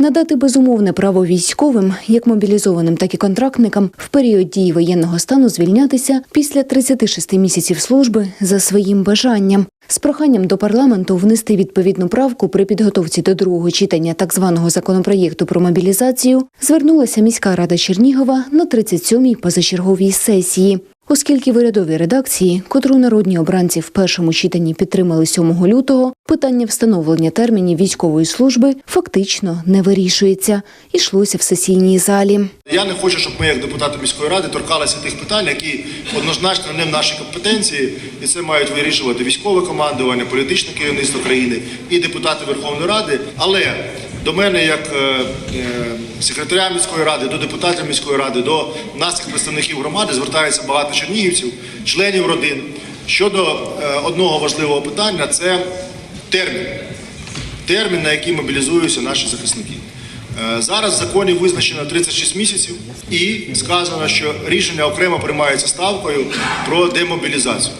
Надати безумовне право військовим, як мобілізованим, так і контрактникам, в період дії воєнного стану звільнятися після 36 місяців служби за своїм бажанням. З проханням до парламенту внести відповідну правку при підготовці до другого читання так званого законопроєкту про мобілізацію звернулася міська рада Чернігова на 37-й позачерговій сесії. Оскільки в урядовій редакції, котру народні обранці в першому читанні підтримали 7 лютого, питання встановлення термінів військової служби фактично не вирішується. Ішлося в сесійній залі. Я не хочу, щоб ми, як депутати міської ради, торкалися тих питань, які однозначно не в нашій компетенції, і це мають вирішувати військове командування, політичне керівництво країни і депутати Верховної Ради. Але до мене, як е, е, секретаря міської ради, до депутатів міської ради, до нас, як представників громади, звертається багато чернігівців, членів родин щодо е, одного важливого питання це термін. Термін, на який мобілізуються наші захисники. Зараз в законі визначено 36 місяців і сказано, що рішення окремо приймається ставкою про демобілізацію.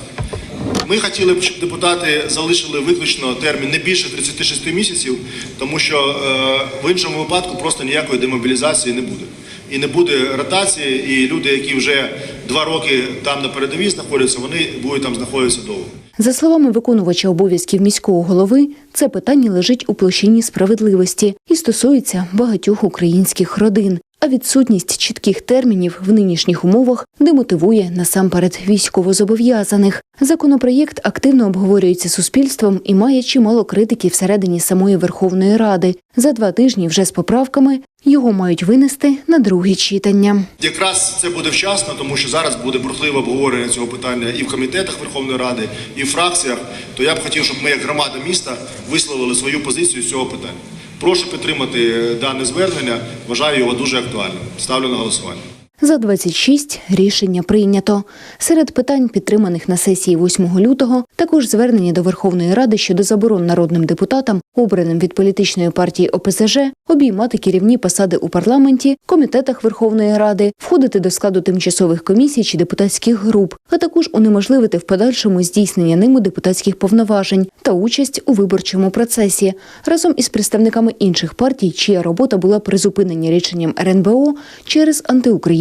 Ми хотіли б, щоб депутати залишили виключно термін не більше 36 місяців, тому що е, в іншому випадку просто ніякої демобілізації не буде. І не буде ротації, і люди, які вже два роки там на передовій знаходяться, вони будуть там знаходитися довго. За словами виконувача обов'язків міського голови, це питання лежить у площині справедливості і стосується багатьох українських родин. А відсутність чітких термінів в нинішніх умовах демотивує насамперед військовозобов'язаних. Законопроєкт активно обговорюється суспільством і має чимало критики всередині самої Верховної Ради. За два тижні вже з поправками його мають винести на друге читання. Якраз це буде вчасно, тому що зараз буде бурхливе обговорення цього питання і в комітетах Верховної Ради, і в фракціях. То я б хотів, щоб ми, як громада міста, висловили свою позицію з цього питання. Прошу підтримати е, дане звернення. Вважаю його дуже актуальним. Ставлю на голосування. За 26 рішення прийнято. Серед питань, підтриманих на сесії 8 лютого, також звернення до Верховної Ради щодо заборон народним депутатам, обраним від політичної партії ОПЗЖ, обіймати керівні посади у парламенті, комітетах Верховної Ради, входити до складу тимчасових комісій чи депутатських груп, а також унеможливити в подальшому здійснення ними депутатських повноважень та участь у виборчому процесі разом із представниками інших партій, чия робота була призупинена рішенням РНБО через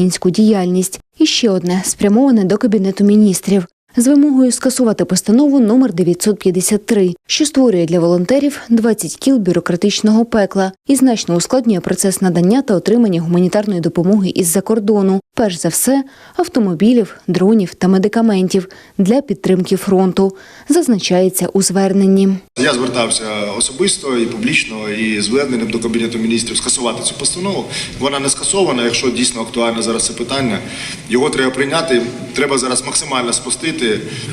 антиукраїнську діяльність. І ще одне спрямоване до кабінету міністрів. З вимогою скасувати постанову номер 953, що створює для волонтерів 20 кіл бюрократичного пекла і значно ускладнює процес надання та отримання гуманітарної допомоги із-за кордону, перш за все, автомобілів, дронів та медикаментів для підтримки фронту, зазначається у зверненні. Я звертався особисто і публічно і зверненням до кабінету міністрів скасувати цю постанову. Вона не скасована. Якщо дійсно актуальне зараз це питання, його треба прийняти. Треба зараз максимально спустити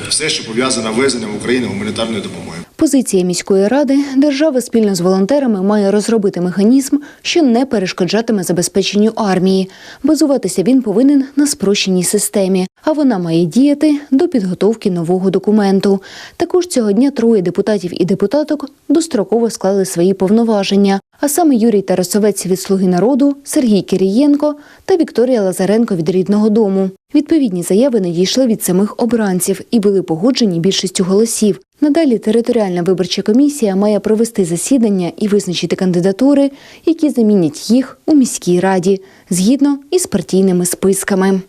все, що пов'язане з ввезенням в Україну гуманітарної допомоги. Позиція міської ради держава спільно з волонтерами має розробити механізм, що не перешкоджатиме забезпеченню армії. Базуватися він повинен на спрощеній системі, а вона має діяти до підготовки нового документу. Також цього дня троє депутатів і депутаток достроково склали свої повноваження. А саме Юрій Тарасовець від Слуги народу, Сергій Кирієнко та Вікторія Лазаренко від рідного дому. Відповідні заяви надійшли від самих обранців і були погоджені більшістю голосів. Надалі територіальна виборча комісія має провести засідання і визначити кандидатури, які замінять їх у міській раді, згідно із партійними списками.